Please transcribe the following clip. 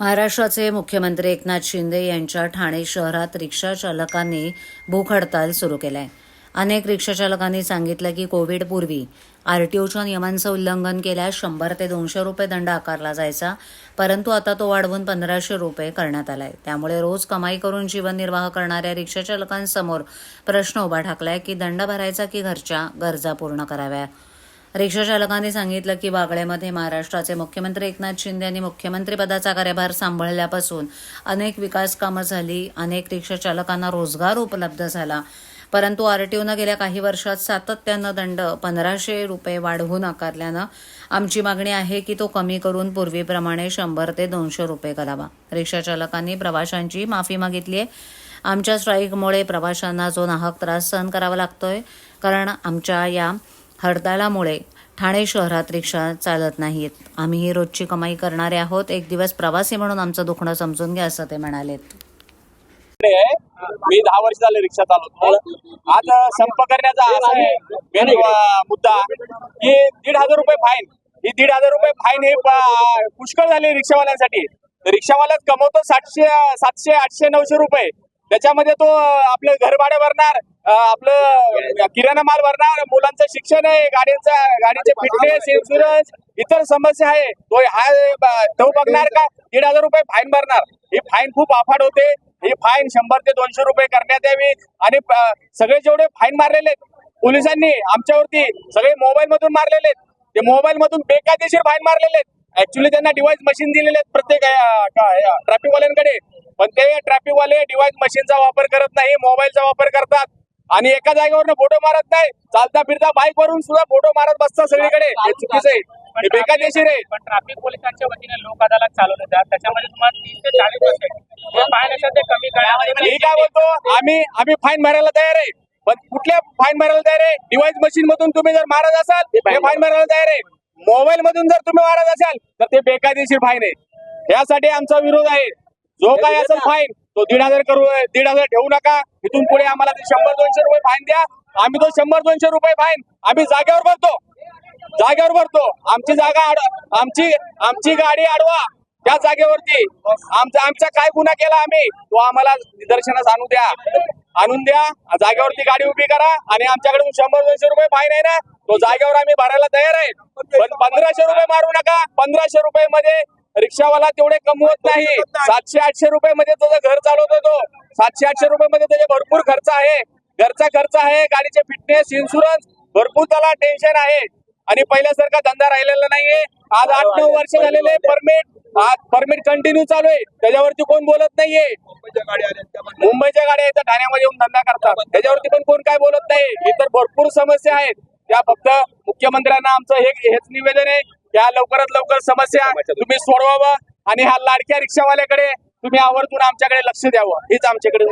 महाराष्ट्राचे मुख्यमंत्री एकनाथ शिंदे यांच्या ठाणे शहरात रिक्षा चालकांनी भूक हडताल सुरू केलाय. अनेक रिक्षाचालकांनी सांगितलं की कोविडपूर्वी आरटीओच्या नियमांचं उल्लंघन केल्यास शंभर ते दोनशे रुपये दंड आकारला जायचा परंतु आता तो वाढवून पंधराशे रुपये करण्यात आलाय. त्यामुळे रोज कमाई करून जीवननिर्वाह करणाऱ्या रिक्षाचालकांसमोर प्रश्न उभा ठाकलाय की दंड भरायचा की घरच्या गरजा पूर्ण कराव्या? रिक्षा चालकांनी सांगितलं की बागळेमध्ये महाराष्ट्राचे मुख्यमंत्री एकनाथ शिंदे यांनी मुख्यमंत्रीपदाचा कार्यभार सांभाळल्यापासून अनेक विकास कामं झाली अनेक रिक्षा चालकांना रोजगार उपलब्ध झाला. परंतु आरटीओनं गेल्या काही वर्षात सातत्यानं दंड पंधराशे रुपये वाढवून आकारल्यानं आमची मागणी आहे की तो कमी करून पूर्वीप्रमाणे शंभर ते दोनशे रुपये करावा. रिक्षा चालकांनी प्रवाशांची माफी मागितली आहे आमच्या स्ट्राईकमुळे प्रवाशांना जो नाहक त्रास सहन करावा लागतोय कारण आमच्या या हडतालामुळे ठाणे शहरात रिक्षा चालत नाहीत. आम्ही ही रोजची कमाई करणारे आहोत. एक दिवस प्रवासी म्हणून आमचं दुखणं समजून घ्या असं ते म्हणालेत. मी दहा वर्ष झाले रिक्षा चालवतो आज संप करण्याचा आहे मेन मुद्दा की दीड हजार रुपये फाईन ही दीड हजार रुपये फाईन हे पुष्कळ झाली रिक्षावाल्यांसाठी. रिक्षावाल्याच कमवतो सातशे सातशे आठशे नऊशे रुपये. त्याच्यामध्ये तो आपले आपलं घर भरणार. आपलं किराणा माल भरणार मुलांचं शिक्षण आहे गाडीचा गाडीचे फिटनेस इन्शुरन्स इतर समस्या आहे. तो हा तो बघणार का? दीड हजार रुपये फाईन भरणार. ही फाईन खूप अफाट होते. ही फाईन शंभर ते दोनशे रुपये करण्यात यावी. आणि सगळे जेवढे फाईन मारलेले आहेत, पोलिसांनी आमच्यावरती सगळे मोबाईल मधून मारलेले आहेत. ते मोबाईल मधून बेकायदेशीर फाईन मारलेले आहेत. ऍक्च्युली त्यांना डिव्हाइस मशीन दिलेले आहेत प्रत्येक ट्रॅफिक वाल्यांकडे. पण ते ट्रॅफिक वाले डिव्हाइस मशीनचा वापर करत नाही मोबाईलचा वापर करतात. आणि एका जागेवर फोटो मारत नाही. चालता फिरता बाईक वरून सुद्धा फोटो मारत बसतात सगळीकडे. हे चुकीचं आहे. हे बेकायदेशीर आहे. पण ट्रॅफिक पोलिसांच्या वतीने लोक अदालत चालवत होत्या त्याच्यामध्ये तुम्हाला तीस ते चाळीस ते कमी करण्यामध्ये मी काय बोलतो? आम्ही आम्ही फाईन भरायला तयार आहे. पण कुठल्या फाईन भरायला तयार आहे? डिव्हाइस मशीन मधून तुम्ही जर मारत असाल ते फाईन भरायला तयार आहे. मोबाईल मधून जर तुम्ही मारत असाल तर ते बेकायदेशीर फाईन आहे. यासाठी आमचा विरोध आहे. जो काय असेल फाईन तो दीड हजार करू दीड हजार ठेवू नका. इथून पुढे आम्हाला शंभर दोनशे रुपये फाईन द्या. आम्ही तो शंभर दोनशे रुपये फाईन आम्ही जागेवर भरतो. जागेवर भरतो. आमची जागा आमची आमची गाडी अडवा त्या जागेवरती. आमचा आमचा काय गुन्हा केला आम्ही तो आम्हाला निदर्शनास आणू द्या. आणून द्या. जागेवरती गाडी उभी करा. आणि आमच्याकडे शंभर दोनशे रुपये फाईन आहे ना तो जागेवर आम्ही भरायला तयार आहे. पण पंधराशे रुपये मारू नका. पंधराशे रुपये मध्ये रिक्षावाला तेवढे कमवत नाही. सातशे आठशे रुपये मध्ये त्याचं घर चालवतो तो. सातशे आठशे रुपये मध्ये त्याचे भरपूर खर्च आहे. घरचा खर्च आहे गाडीचे फिटनेस इन्शुरन्स भरपूर त्याला टेन्शन आहे. आणि पहिल्यासारखा धंदा राहिलेला नाहीये. आज आठ नऊ वर्ष झालेले परमिट आज परमिट कंटिन्यू चालू आहे. त्याच्यावरती कोण बोलत नाहीये. मुंबईच्या गाड्या इथं ठाण्यामध्ये येऊन धंदा करतात. त्याच्यावरती पण कोण काय बोलत नाही. इतर भरपूर समस्या आहेत. त्या फक्त मुख्यमंत्र्यांना आमचं हे हेच निवेदन आहे. त्या लवकरात लवकर समस्या तुम्ही सोडवावं आणि ह्या लाडक्या रिक्षावाल्याकडे तुम्ही आवर्जून आमच्याकडे लक्ष द्यावं हीच आमच्याकडे.